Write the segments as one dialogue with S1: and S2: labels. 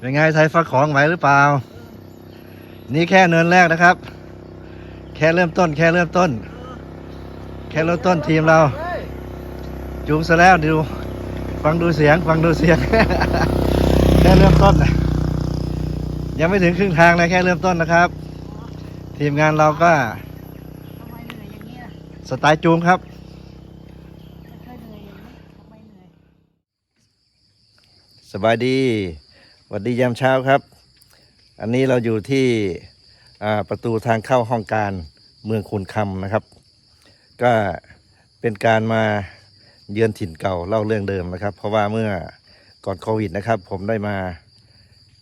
S1: เป็นไงไทยฟักของไหวหรือเปล่า นี่แค่เนินแรกนะครับ แค่เริ่มต้น แค่เริ่มต้น แค่เริ่มต้นทีมเรา จูงซะแล้วดู ฟังดูเสียง ฟังดูเสียง แค่เริ่มต้นนะยังไม่ถึงครึ่งทางเลยแค่เริ่มต้นนะครับ ทีมงานเราก็าสไตล์จูงครับสบายดี วัสดียามเช้าครับ อันนี้เราอยู่ที่ประตูทางเข้าห้องการเมืองคูนคำนะครับ ก็เป็นการมาเยือนถิ่นเก่าเล่าเรื่องเดิมนะครับ เพราะว่าเมื่อก่อนโควิดนะครับ ผมได้มา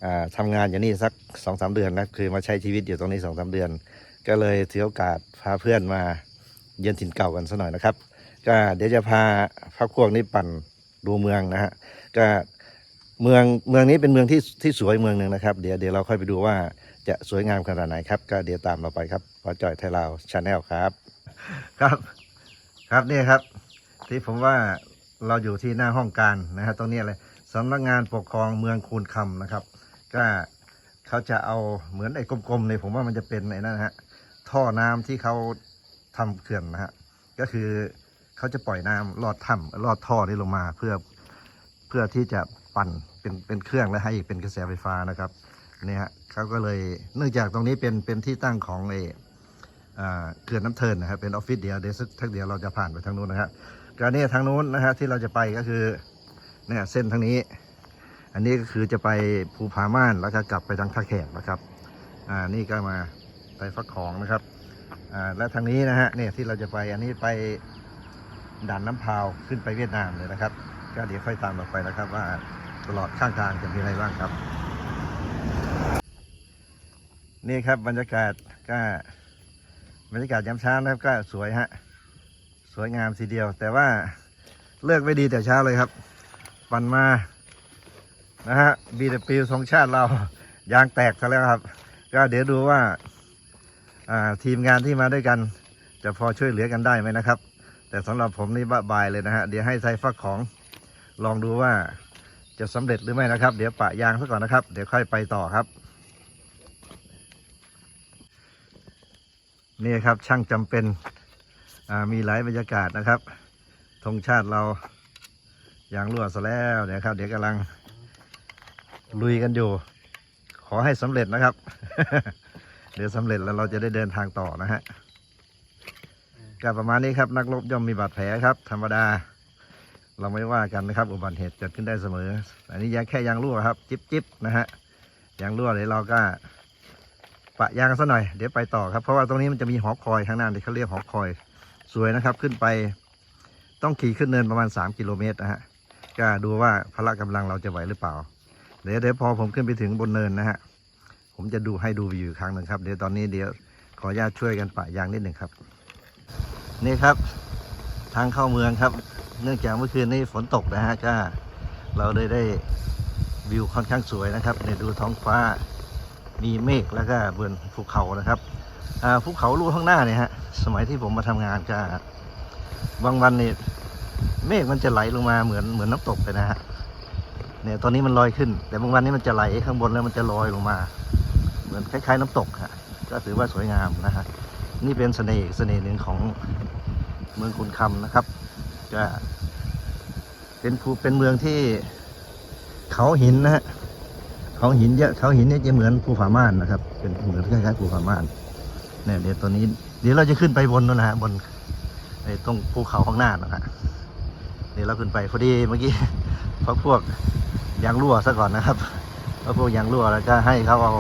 S1: อ่าทำงานอยู่นี่สักสองสาเดือนนะคือมาใช้ชีวิตอยู่ตรงนี้สองสาเดือน ก็เลยถือโอกาสพาเพื่อนมาเยือนถิ่นเก่ากันสักหน่อยนะครับ ก็เดี๋ยวจะพาพักพวกนี้ปั่นดูเมืองนะฮะก็ เมืองเมืองนี้เป็นเมืองที่ที่สวยเมืองหนึ่งนะครับ เดี๋ยวเดี๋ยวเราค่อยไปดูว่าจะสวยงามขนาดไหนครับก็เดี๋ยวตามเราไปครับพอจอยไทยลาวชาแนลครับ ครับ ครับนี่ครับ ที่ผมว่าเราอยู่ที่หน้าห้องการนะฮะตรงนี้เลยสำนักงานปกครองเมืองคูนคำนะครับ ก็เขาจะเอาเหมือนไอ้กลมๆเลยผมว่ามันจะเป็นไอ้นั่นนะฮะท่อน้ำที่เขาทำเขื่อนนะฮะก็คือเขาจะปล่อยน้ำลอดถ้ำลอดท่อนี้ลงมาเพื่อเพื่อที่จะ ปั่นเป็นเป็นเครื่องและให้เป็นกระแสไฟฟ้านะครับเนี่ยฮะเขาก็เลยเนื่องจากตรงนี้เป็นเป็นที่ตั้งของเอออ่าเขื่อนน้ำเทินนะครับเป็นออฟฟิศเดียวเดี๋ยวสักทักเดียวเราจะผ่านไปทางนู้นนะครับการนี้ทางนู้นนะฮะที่เราจะไปก็คือเนี่ยเส้นทางนี้ อันนี้ก็คือจะไปภูผาม่านแล้วก็กลับไปทางท่าแขกนะครับอ่านี่ก็มาไปฟักของนะครับอ่าและทางนี้นะฮะเนี่ยที่เราจะไปอันนี้ไปด่านน้ำพาวขึ้นไปเวียดนามเลยนะครับ ก็เดี๋ยวค่อยตามเราไปนะครับว่า ตลอดข้างทางจะมีอะไรบ้างครับ นี่ครับบรรยากาศก็บรรยากาศยามเช้านะครับก็สวยฮะสวยงามทีเดียว แต่ว่าเลิกไม่ดีแต่เช้าเลยครับ ปั่นมานะฮะบีดปิวทรงชาติเรายางแตกซะแล้วครับ ก็เดี๋ยวดูว่าอ่าทีมงานที่มาด้วยกัน จะพอช่วยเหลือกันได้ไหมนะครับ แต่สำหรับผมนี่บ้าบายเลยนะฮะเดี๋ยวให้ไซฟักของลองดูว่า จะสำเร็จหรือไม่นะครับ เดี๋ยวปะยางซะก่อนนะครับ เดี๋ยวค่อยไปต่อครับ นี่ครับช่างจำเป็นมีหลายบรรยากาศนะครับธงชาติเรายางรั่วซะแล้วเดี๋ยวครับ เดี๋ยวกำลังลุยกันอยู่ ขอให้สำเร็จนะครับ เดี๋ยวสำเร็จแล้วเราจะได้เดินทางต่อนะฮะก็ประมาณนี้ครับนักรบย่อมมีบาดแผลครับ ธรรมดา เราไม่ว่ากันนะครับ อุบัติเหตุเกิดขึ้นได้เสมอ อันนี้ยังแค่ยางรั่วครับ จิบจิบนะฮะยางรั่วเดี๋ยวเราก็ปะยางซะหน่อยเดี๋ยวไปต่อครับ เพราะว่าตรงนี้มันจะมีหอคอยข้างหน้าที่เขาเรียกหอคอย สวยนะครับ ขึ้นไปต้องขี่ขึ้นเนินประมาณ 3 กิโลเมตรนะฮะก็ดูว่าพละกำลังเราจะไหวหรือเปล่า เดี๋ยวเดี๋ยวพอผมขึ้นไปถึงบนเนินนะฮะผมจะดูให้ดูวิวอีกครั้งหนึ่งครับเดี๋ยวตอนนี้เดี๋ยวขออนุญาตช่วยกันปะยางนิดหนึ่งครับ นี่ครับ ทางเข้าเมืองครับ เนื่องจากเมื่อคืนนี้ฝนตกนะฮะก็เราเลยได้วิวค่อนข้างสวยนะครับเนี่ยดูท้องฟ้ามีเมฆแล้วก็บนภูเขานะครับภูเขาลูกข้างหน้าเนี่ยฮะสมัยที่ผมมาทำงานก็บางวันเนี่ยเมฆมันจะไหลลงมาเหมือนเหมือนน้ำตกเลยนะฮะเนี่ยตอนนี้มันลอยขึ้น แต่บางวันนี้มันจะไหลข้างบนแล้วมันจะลอยลงมา เหมือนคล้ายๆน้ำตกฮะก็ถือว่าสวยงามนะฮะนี่เป็นเสน่ห์เสน่ห์หนึ่งของเมืองคุณคำนะครับ ก็เป็นภูเป็นเมืองที่เขาหินนะฮะเขาหินเยอะเขาหินนี่จะเหมือนภูผาม่านนะครับ เป็นเหมือนคล้ายๆภูผาม่านเนี่ยเดี๋ยวตอนนี้ เดี๋ยวเราจะขึ้นไปบนนั่นนะฮะบนไอ้ตรงภูเขาข้างหน้านะฮะเดี๋ยวเราขึ้นไปพอดีเมื่อกี้พวกพวกยางรั่วซะก่อนนะครับพวกพวกยางรั่วแล้วก็ให้เขาเอา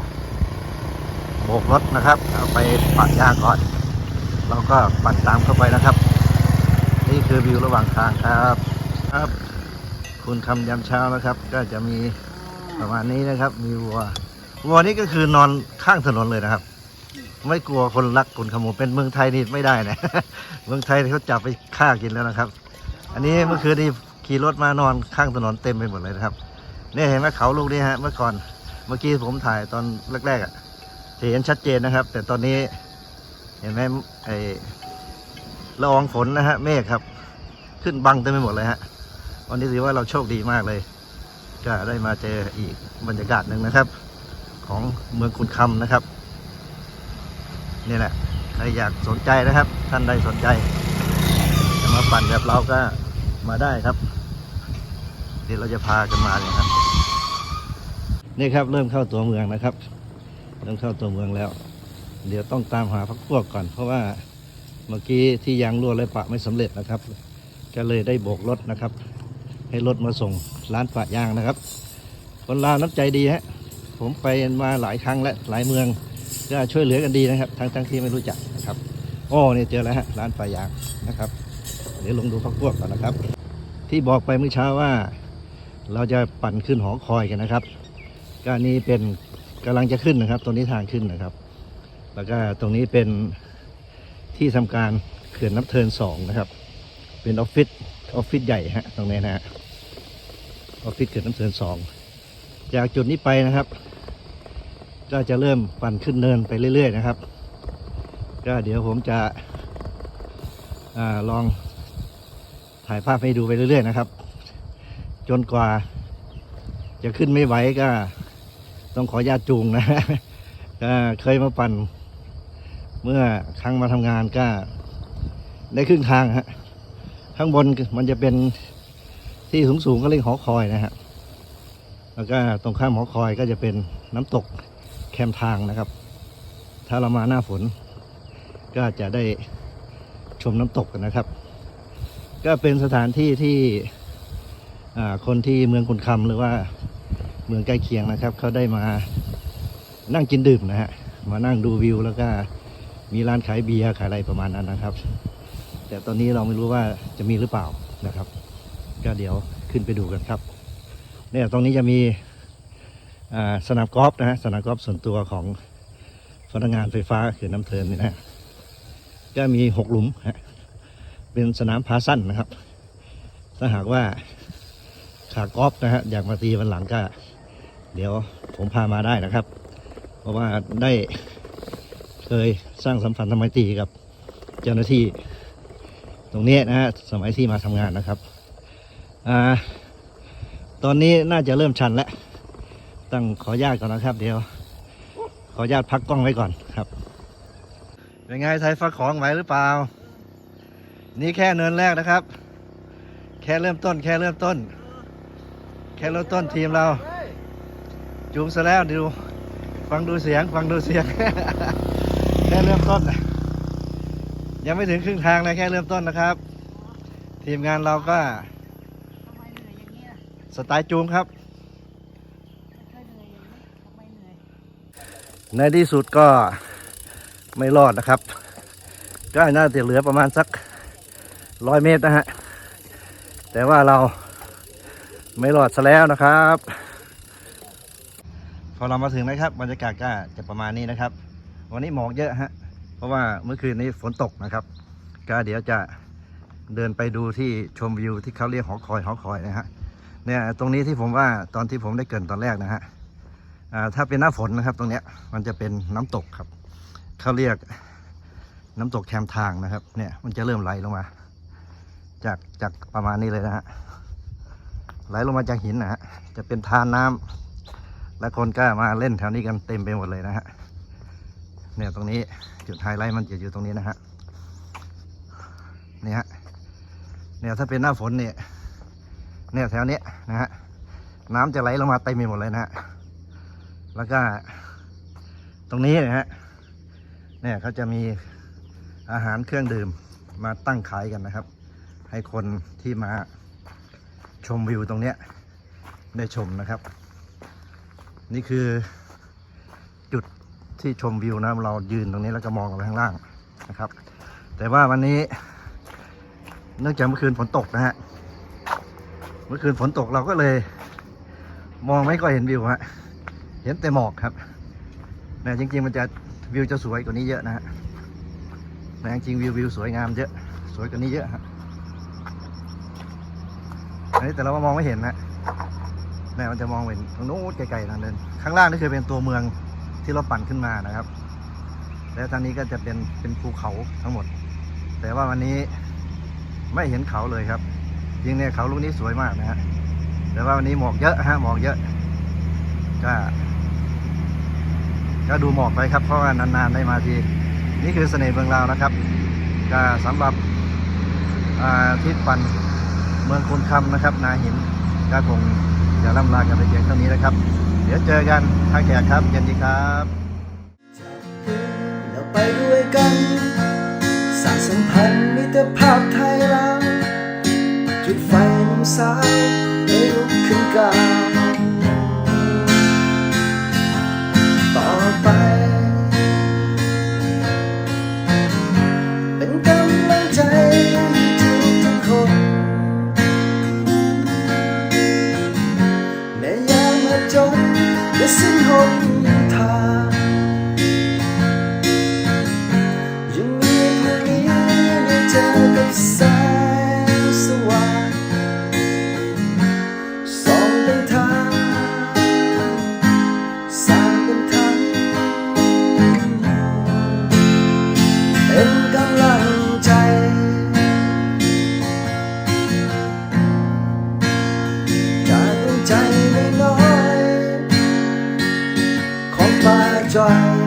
S1: โบกรถนะครับ เอาไปปัดยางก่อน เราก็ปั่นตามเข้าไปนะครับ นี่คือวิวระหว่างทางครับ ครับ คุณคำยามเช้านะครับ ก็จะมีประมาณนี้นะครับ มีวัววัวนี่ก็คือนอนข้างถนนเลยนะครับ ไม่กลัวคนรักคนขโมยเป็นเมืองไทยนี่ไม่ได้นะเมืองไทยเขาจับไปฆ่ากินแล้วนะครับ อันนี้เมื่อคืนนี้ขี่รถมานอนข้างถนนเต็มไปหมดเลยนะครับเนี่ยเห็นไหมเขาลูกนี้ฮะเมื่อก่อนเมื่อกี้ผมถ่ายตอนแรกๆอะจะเห็นชัดเจนนะครับ แต่ตอนนี้เห็นไหมไอ ละอองฝนนะฮะเมฆครับ ขึ้นบังเต็มไปหมดเลยฮะวันนี้ถือว่าเราโชคดีมากเลย ก็ได้มาเจออีกบรรยากาศหนึ่งนะครับ ของเมืองคุณคำนะครับนี่แหละใครอยากสนใจนะครับ ท่านใดสนใจจะมาปั่นแบบเราก็มาได้ครับ เดี๋ยวเราจะพากันมาเลยครับ นี่ครับเริ่มเข้าตัวเมืองนะครับ เริ่มเข้าตัวเมืองแล้ว เดี๋ยวต้องตามหาพักพวกก่อนเพราะว่า เมื่อกี้ที่ยางรั่วและปะไม่สำเร็จนะครับ ก็เลยได้โบกรถนะครับ ให้รถมาส่งร้านปะยางนะครับ คนลาวน้ำใจดีฮะผมไปมาหลายครั้งและหลายเมืองก็ช่วยเหลือกันดีนะครับ ทั้งทั้งที่ไม่รู้จักนะครับโอ้นี่เจอแล้วฮะร้านปะยางนะครับเดี๋ยวลงดูพักพวกก่อนนะครับ ที่บอกไปเมื่อเช้าว่า เราจะปั่นขึ้นหอคอยกันนะครับก็อันนี้เป็นกำลังจะขึ้นนะครับ ตรงนี้ทางขึ้นนะครับ แล้วก็ตรงนี้เป็น ที่ทำการเขื่อนน้ำเทินสองนะครับ เป็นออฟฟิศออฟฟิศใหญ่ฮะตรงนี้นะฮะออฟฟิศเขื่อนน้ำเทินสองจากจุดนี้ไปนะครับ ก็จะเริ่มปั่นขึ้นเนินไปเรื่อย ๆ นะครับ ก็เดี๋ยวผมจะอลองถ่ายภาพให้ดูไปเรื่อย ๆ นะครับ จนกว่าจะขึ้นไม่ไหวก็ต้องขอญาตจูงนะเคยมาปั่น เมื่อครั้งมาทำงานก็ได้ครึ่งทางฮะข้างบนมันจะเป็นที่สูงสูงก็เรียกหอคอยนะฮะแล้วก็ตรงข้ามหอคอยก็จะเป็นน้ำตกแคมทางนะครับ ถ้าเรามาหน้าฝน ก็จะได้ชมน้ำตกกันนะครับ ก็เป็นสถานที่ที่คนที่เมืองคุณคำหรือว่าเมืองใกล้เคียงนะครับ เขาได้มานั่งกินดื่มนะฮะมานั่งดูวิวแล้วก็ มีร้านขายเบียร์ขายอะไรประมาณนั้นนะครับ แต่ตอนนี้เราไม่รู้ว่าจะมีหรือเปล่านะครับ ก็เดี๋ยวขึ้นไปดูกันครับเนี่ยตรงนี้จะมีสนามกอล์ฟนะฮะสนามกอล์ฟส่วนตัวของพนักงานไฟฟ้าเขื่อนน้ำเทินนี่นะก็มีหกหลุมฮะเป็นสนามพาสั้นนะครับ ถ้าหากว่าขากอล์ฟนะฮะอยากมาตีวันหลังก็ เดี๋ยวผมพามาได้นะครับ เพราะว่าได้ เคยสร้างสัมพันธ์ทำไมตรีกับเจ้าหน้าที่ ตรงนี้นะฮะสมัยที่มาทำงานนะครับอ่าตอนนี้น่าจะเริ่มชันแล้วต้องขออนุญาตก่อนนะครับ เดี๋ยว ขออนุญาตพักกล้องไว้ก่อนครับเป็นไงไทยฟักของไหวหรือเปล่า นี่แค่เนินแรกนะครับ แค่เริ่มต้น แค่เริ่มต้น แค่เริ่มต้นทีมเราจูงซะแล้วดู ฟังดูเสียง ฟังดูเสียง แค่เริ่มต้นนะยังไม่ถึงครึ่งทางเลยแค่เริ่มต้นนะครับ ทีมงานเราก็าสไตล์จูงครับในที่สุดก็ไม่รอดนะครับ ก็น่าจะเหลือประมาณสักร้อยเมตรนะฮะ แต่ว่าเราไม่รอดซะแล้วนะครับ พอเรามาถึงนะครับบรรยากาศก็จะประมาณนี้นะครับ วันนี้หมอกเยอะฮะ เพราะว่าเมื่อคืนนี้ฝนตกนะครับ ก็เดี๋ยวจะเดินไปดูที่ชมวิวที่เขาเรียกหอคอยหอคอยนะฮะ เนี่ยตรงนี้ที่ผมว่าตอนที่ผมได้เกินตอนแรกนะฮะถ้าเป็นหน้าฝนนะครับ ตรงเนี้ยมันจะเป็นน้ำตกครับ เขาเรียกน้ำตกแคมทางนะครับ เนี่ยมันจะเริ่มไหลลงมา จากจากประมาณนี้เลยนะฮะ ไหลลงมาจากหินนะฮะ จะเป็นทานน้ำและคนก็มาเล่นแถวนี้กันเต็มไปหมดเลยนะฮะ เนี่ยตรงนี้จุดไฮไลท์มันจะอยู่ตรงนี้นะฮะเนี่ยฮะเนี่ยถ้าเป็นหน้าฝนเนี่ยเนี่ยแถวเนี้ยนะฮะน้ำจะไหลลงมาเต็มไปหมดเลยนะฮะแล้วก็ตรงนี้นะฮะเนี่ยเขาจะมีอาหารเครื่องดื่มมาตั้งขายกันนะครับ ให้คนที่มาชมวิวตรงเนี้ยได้ชมนะครับ นี่คือจุด ที่ชมวิวนะเรายืนตรงนี้แล้วก็มองลงไปข้างล่างนะครับ แต่ว่าวันนี้ เนื่องจากเมื่อคืนฝนตกนะฮะเมื่อคืนฝนตกเราก็เลย มองไม่ค่อยเห็นวิวฮะเห็นแต่หมอกครับแต่จริง ๆ มันจะวิวจะสวยกว่านี้เยอะนะฮะแต่จริงวิววิวสวยงามเยอะสวยกว่านี้เยอะฮะอันนี้แต่เราก็มองไม่เห็นนะนี่มันจะมองเห็นตรงโน้นไกลๆทางเดินข้างล่างนี่คือเป็นตัวเมือง ที่เราปั่นขึ้นมานะครับ แล้วทางนี้ก็จะเป็นเป็นภูเขาทั้งหมด แต่ว่าวันนี้ไม่เห็นเขาเลยครับจริงเนี่ยเขาลูกนี้สวยมากนะฮะแต่ว่าวันนี้หมอกเยอะฮะหมอกเยอะ ก็ก็ดูหมอกไปครับเพราะว่านานๆได้มาที นี่คือเสน่ห์เมืองลาวนะครับก็สำหรับทริปปันเมืองคุณคำนะครับ นาหินก็คงจะล่ำลากันไปเพียงเท่านี้นะครับ เดี๋ยวเจอกันท่าแขกครับเย็นดีครับ
S2: เราไปด้วยกันสร้างสัมพันธ์มิตรภาพไทยลาวจุดไฟน้ำสาวให้ลุกขึ้นกา แสงสว่างส่องเป็นทางสางเป็นทางเป็นกำลังใจ จากดวงใจน้อยๆของป่าจอย